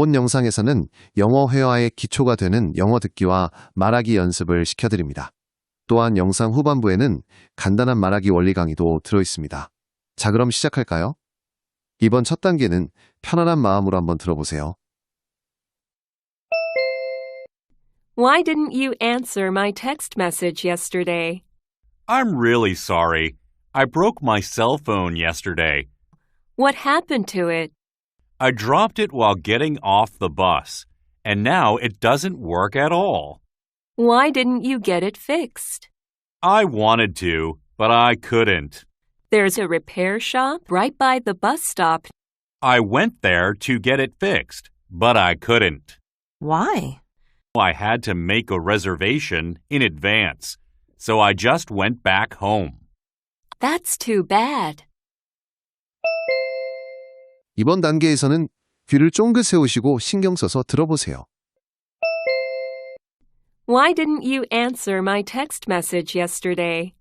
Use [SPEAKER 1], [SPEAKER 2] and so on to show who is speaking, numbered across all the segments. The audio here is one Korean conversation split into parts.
[SPEAKER 1] 보온 영상에서는 영어 회화의 기초가 되는 영어 듣기와 말하기 연습을 시켜드립니다. 또한 영상 후반부에는 간단한 말하기 원리 강의도 들어 있습니다. 자, 그럼 시작할까요? 이번 첫 단계는 편안한 마음으로 한번 들어보세요.
[SPEAKER 2] Why didn't you answer my text message yesterday?
[SPEAKER 3] I'm really sorry. I broke my cell phone yesterday.
[SPEAKER 2] What happened to it?
[SPEAKER 3] I dropped it while getting off the bus, and now it doesn't work at all.
[SPEAKER 2] Why didn't you get it fixed?
[SPEAKER 3] I wanted to, but I couldn't.
[SPEAKER 2] There's a repair shop right by the bus stop.
[SPEAKER 3] I went there to get it fixed, but I couldn't.
[SPEAKER 4] Why?
[SPEAKER 3] I had to make a reservation in advance, so I just went back home.
[SPEAKER 2] That's too bad.
[SPEAKER 1] 이번 단계에서는 귀를 쫑긋 세우시고 신경 써서 들어보세요.
[SPEAKER 2] Why didn't you answer my text message yesterday?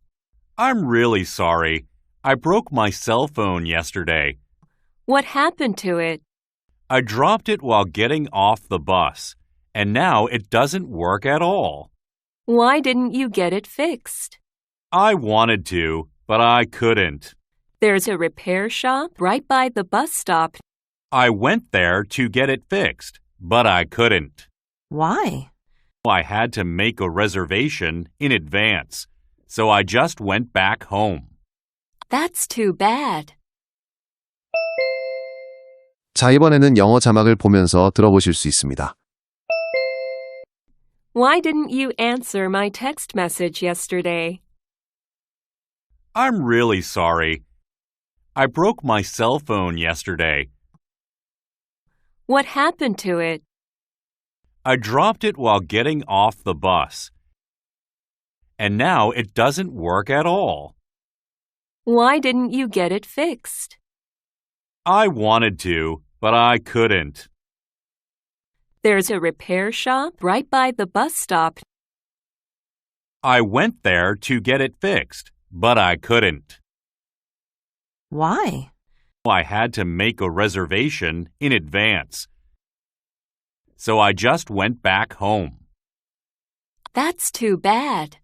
[SPEAKER 3] I'm really sorry. I broke my cell phone yesterday.
[SPEAKER 2] What happened to it?
[SPEAKER 3] I dropped it while getting off the bus, and now it doesn't work at all.
[SPEAKER 2] Why didn't you get it fixed?
[SPEAKER 3] I wanted to, but I couldn't.
[SPEAKER 2] There's a repair shop right by the bus stop.
[SPEAKER 3] I went there to get it fixed, but I couldn't.
[SPEAKER 4] Why?
[SPEAKER 3] I had to make a reservation in advance, so I just went back home.
[SPEAKER 2] That's too bad.
[SPEAKER 1] 자, 이번에는 영어 자막을 보면서 들어보실 수 있습니다.
[SPEAKER 2] Why didn't you answer my text message yesterday?
[SPEAKER 3] I'm really sorry. I broke my cell phone yesterday.
[SPEAKER 2] What happened to it?
[SPEAKER 3] I dropped it while getting off the bus. And now it doesn't work at all.
[SPEAKER 2] Why didn't you get it fixed?
[SPEAKER 3] I wanted to, but I couldn't.
[SPEAKER 2] There's a repair shop right by the bus stop.
[SPEAKER 3] I went there to get it fixed, but I couldn't.
[SPEAKER 4] Why?
[SPEAKER 3] I had to make a reservation in advance. So I just went back home.
[SPEAKER 2] That's too bad.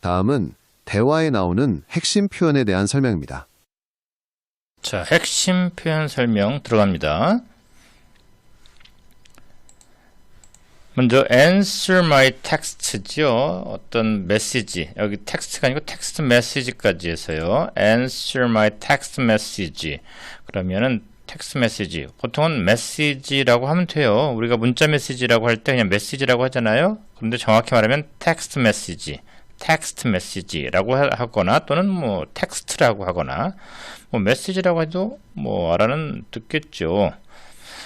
[SPEAKER 1] 다음은 대화에 나오는 핵심 표현에 대한 설명입니다.
[SPEAKER 5] 자, 핵심 표현 설명 들어갑니다. 먼저 answer my text죠. 어떤 메시지. 여기 텍스트가 아니고 텍스트 메시지까지 해서요. answer my text message. 그러면은 텍스트 메시지. 보통은 메시지라고 하면 돼요. 우리가 문자 메시지라고 할 때 그냥 메시지라고 하잖아요. 그런데 정확히 말하면 텍스트 메시지. 텍스트 메시지라고 하거나 또는 뭐 텍스트라고 하거나 뭐 메시지라고 해도 뭐 알아는 듣겠죠.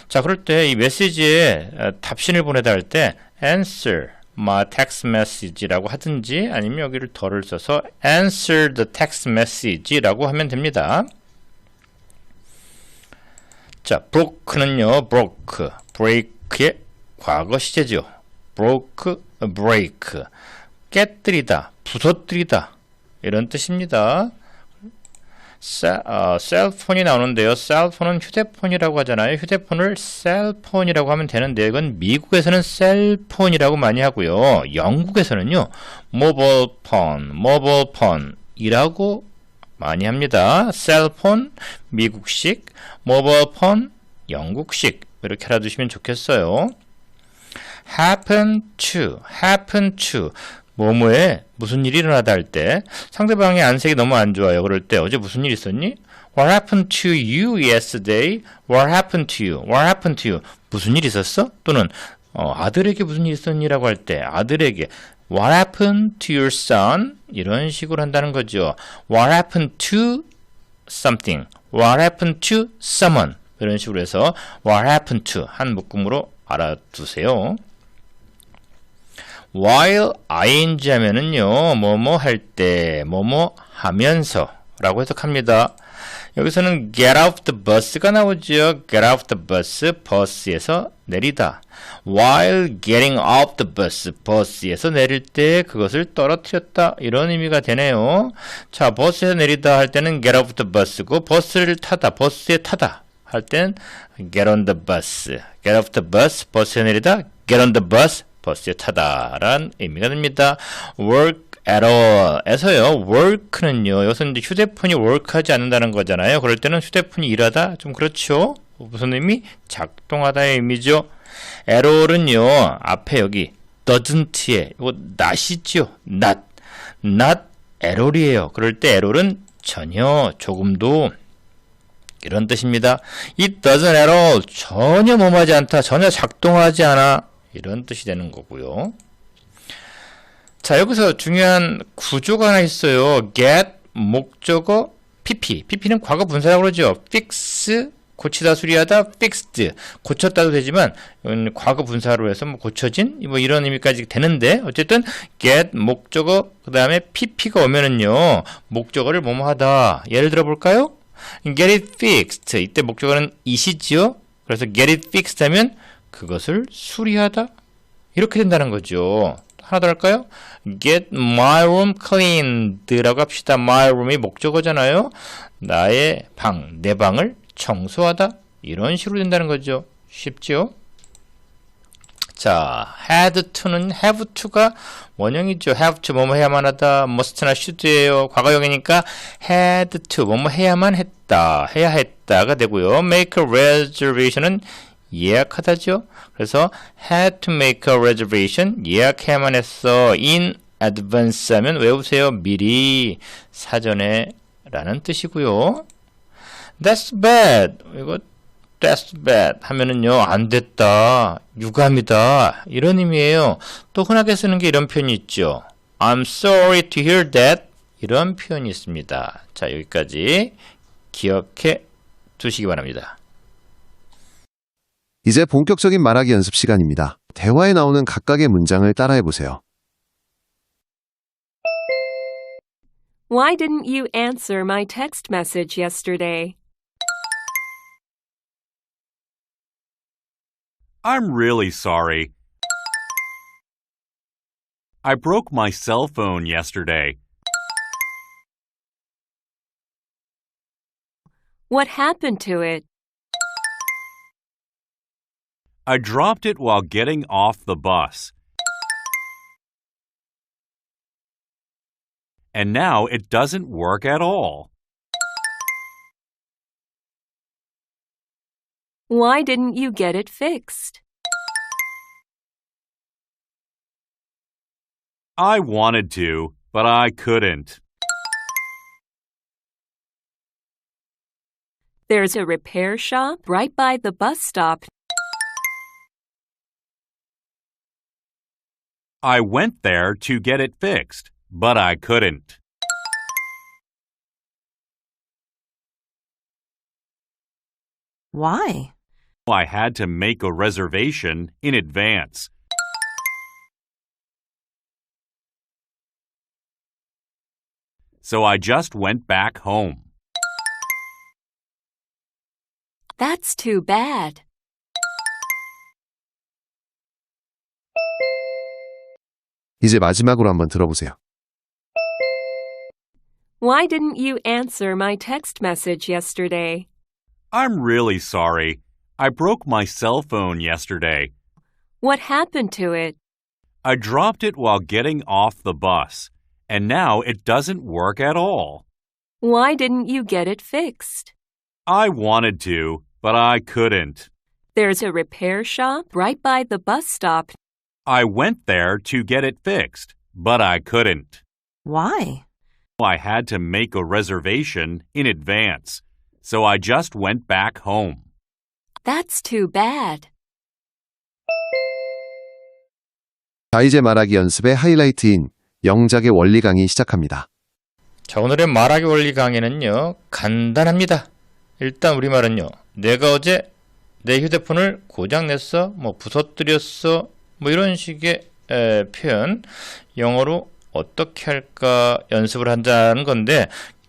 [SPEAKER 5] 자, 그럴 때 이 메시지에 답신을 보내다 할 때 answer my text message라고 하든지 아니면 여기를 덜을 써서 answer the text message라고 하면 됩니다. 자, broke는요, broke, break의 과거 시제죠. broke, break. 깨뜨리다, 부서뜨리다 이런 뜻입니다. 셀, 어, 셀폰이 나오는데요. 셀폰은 휴대폰이라고 하잖아요. 휴대폰을 셀폰이라고 하면 되는데 이건 미국에서는 셀폰이라고 많이 하고요. 영국에서는요. 모바일폰, 모바일폰이라고 많이 합니다. 셀폰 미국식, 모바일폰 영국식 이렇게 알아두시면 좋겠어요. happen to, happen to 뭐뭐에 무슨 일이 일어나다 할 때 상대방의 안색이 너무 안 좋아요. 그럴 때 어제 무슨 일 있었니? What happened to you yesterday? What happened to you? What happened to you? 무슨 일 있었어? 또는 어, 아들에게 무슨 일 있었니라고 할 때 아들에게 What happened to your son? 이런 식으로 한다는 거죠. What happened to something? What happened to someone? 이런 식으로 해서 What happened to 한 묶음으로 알아두세요. While ing 하면은요, 뭐뭐 할 때, 뭐뭐 하면서 라고 해석합니다. 여기서는 get off the bus가 나오죠. get off the bus, 버스에서 내리다. while getting off the bus, 버스에서 내릴 때 그것을 떨어뜨렸다. 이런 의미가 되네요. 자, 버스에서 내리다 할 때는 get off the bus고 버스를 타다, 버스에 타다 할 때는 get on the bus, get off the bus, 버스에 내리다, get on the bus, 버스에 타다라는 의미가 됩니다. work at all 에서요. work는요. 여기서 이제 휴대폰이 work하지 않는다는 거잖아요. 그럴 때는 휴대폰이 일하다 좀 그렇죠. 무슨 의미? 작동하다의 의미죠. at all은요. 앞에 여기 doesn't에 이거 not이죠. not not at all이에요. 그럴 때 at all은 전혀 조금도 이런 뜻입니다. It doesn't at all 전혀 뭐하지 않다. 전혀 작동하지 않아. 이런 뜻이 되는 거고요. 자, 여기서 중요한 구조가 하나 있어요. get, 목적어, pp. pp는 과거 분사라고 그러죠. fix, 고치다, 수리하다, fixed. 고쳤다도 되지만, 과거 분사로 해서 뭐 고쳐진? 뭐 이런 의미까지 되는데, 어쨌든, get, 목적어, 그 다음에 pp가 오면은요, 목적어를 뭐뭐 하다. 예를 들어 볼까요? get it fixed. 이때 목적어는 it이지요. 그래서 get it fixed 하면 그것을 수리하다. 이렇게 된다는 거죠. 하나 더 할까요? Get my room cleaned라고 합시다. My room이 목적어잖아요. 나의 방, 내 방을 청소하다. 이런 식으로 된다는 거죠. 쉽죠? 자, had to는 have to가 원형이죠. have to 뭐뭐 해야만 하다. must나 should예요. 과거형이니까 had to 뭐뭐 해야만 했다. 해야 했다가 되고요. make a reservation은 예약하다죠. 그래서 had to make a reservation 예약해야만 했어. in advance 하면 외우세요. 미리 사전에 라는 뜻이고요. That's bad. 이거 that's bad 하면은요 안 됐다 유감이다 이런 의미예요 또 흔하게 쓰는 게 이런 표현이 있죠 I'm sorry to hear that 이런 표현이 있습니다 자 여기까지 기억해 두시기 바랍니다
[SPEAKER 1] 이제 본격적인 말하기 연습 시간입니다. 대화에 나오는 각각의 문장을 따라해 보세요.
[SPEAKER 2] Why didn't you answer my text message yesterday?
[SPEAKER 3] I'm really sorry. I broke my cell phone yesterday.
[SPEAKER 2] What happened to it?
[SPEAKER 3] I dropped it while getting off the bus. And now it doesn't work at all.
[SPEAKER 2] Why didn't you get it fixed?
[SPEAKER 3] I wanted to, but I couldn't.
[SPEAKER 2] There's a repair shop right by the bus stop.
[SPEAKER 3] I went there to get it fixed, but I couldn't.
[SPEAKER 4] Why?
[SPEAKER 3] I had to make a reservation in advance. So I just went back home.
[SPEAKER 2] That's too bad.
[SPEAKER 1] 이제 마지막으로 한번 들어보세요.
[SPEAKER 2] Why didn't you answer my text message yesterday?
[SPEAKER 3] I'm really sorry. I broke my cell phone yesterday.
[SPEAKER 2] What happened to it?
[SPEAKER 3] I dropped it while getting off the bus, and now it doesn't work at all.
[SPEAKER 2] Why didn't you get it fixed?
[SPEAKER 3] I wanted to, but I couldn't.
[SPEAKER 2] There's a repair shop right by the bus stop.
[SPEAKER 3] I went there to get it fixed, but I couldn't.
[SPEAKER 4] Why?
[SPEAKER 3] I had to make a reservation in advance, so I just went back home.
[SPEAKER 2] That's too bad.
[SPEAKER 1] 자, 이제 말하기 연습의 하이라이트인 영작의 원리 강의 시작합니다.
[SPEAKER 5] 자, 오늘의 말하기 원리 강의는요, 간단합니다. 일단 우리말은요, 내가 어제 내 휴대폰을 고장냈어, 뭐 부서뜨렸어, 뭐 이런 식의 에, 표현, 영어로 어떻게 할까 연습을 한다는 건데,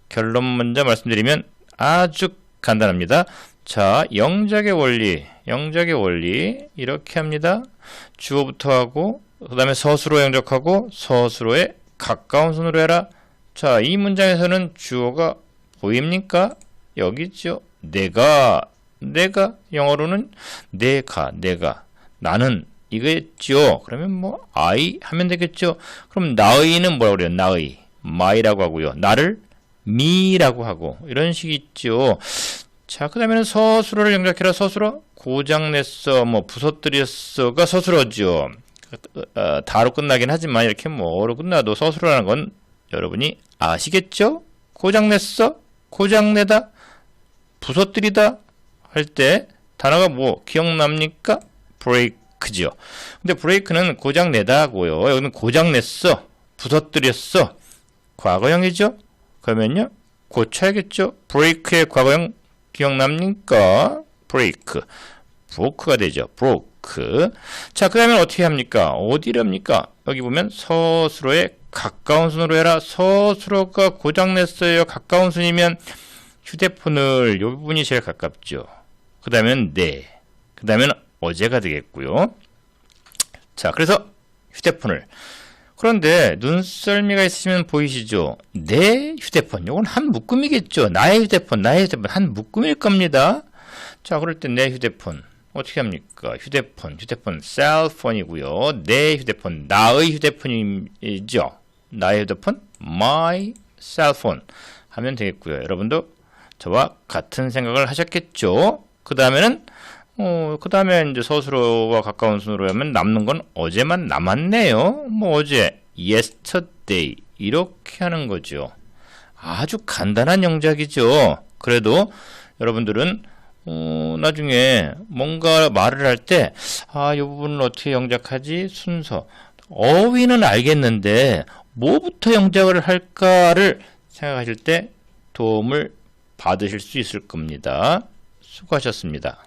[SPEAKER 5] 결론 먼저 말씀드리면, 아주 간단합니다. 자, 영작의 원리, 영작의 원리 이렇게 합니다. 주어부터 하고 그 다음에 서술어 영작하고 서술어에 가까운 손으로 해라. 자, 이 문장에서는 주어가 보입니까? 여기 있죠. 내가, 내가 영어로는 내가, 내가, 나는 이거였죠. 그러면 뭐 I 하면 되겠죠. 그럼 나의는 뭐라고 그래요? 나의, my라고 하고요. 나를 me라고 하고 이런 식이 있죠. 자, 그 다음에는 서술어를 영작해라. 서술어 고장냈어, 뭐 부서뜨렸어가 서술어죠. 어, 다로 끝나긴 하지만 이렇게 뭐로 끝나도 서술어라는 건 여러분이 아시겠죠? 고장냈어, 고장내다, 부서뜨리다 할 때 단어가 뭐 기억납니까? break 죠. 근데 break는 고장 내다고요. 여기는 고장 냈어, 부서뜨렸어, 과거형이죠. 그러면요 고쳐야겠죠. break의 과거형 기억납니까? break, broke가 되죠. broke. 자, 그 다음에 어떻게 합니까? 어디를 합니까? 여기 보면 서술어에 가까운 순으로 해라. 서술어가 고장냈어요. 가까운 순이면 휴대폰을 요 부분이 제일 가깝죠. 그 다음엔 네. 그 다음엔 어제가 되겠고요. 자, 그래서 휴대폰을 그런데 눈썰미가 있으시면 보이시죠? 내 휴대폰. 요건 한 묶음이겠죠. 나의 휴대폰, 나의 휴대폰 한 묶음일 겁니다. 자, 그럴 때 내 휴대폰 어떻게 합니까? 휴대폰, 휴대폰 셀폰이고요. 내 휴대폰, 나의 휴대폰이죠. 나의 휴대폰 my cell phone 하면 되겠고요. 여러분도 저와 같은 생각을 하셨겠죠? 그 다음에는 어, 그 다음에 이제 서술어와 가까운 순으로 하면 남는 건 어제만 남았네요. 뭐 어제, yesterday 이렇게 하는 거죠. 아주 간단한 영작이죠. 그래도 여러분들은 어, 나중에 뭔가 말을 할 때, 아, 이 부분은 어떻게 영작하지? 순서. 어휘는 알겠는데, 뭐부터 영작을 할까를 생각하실 때 도움을 받으실 수 있을 겁니다. 수고하셨습니다.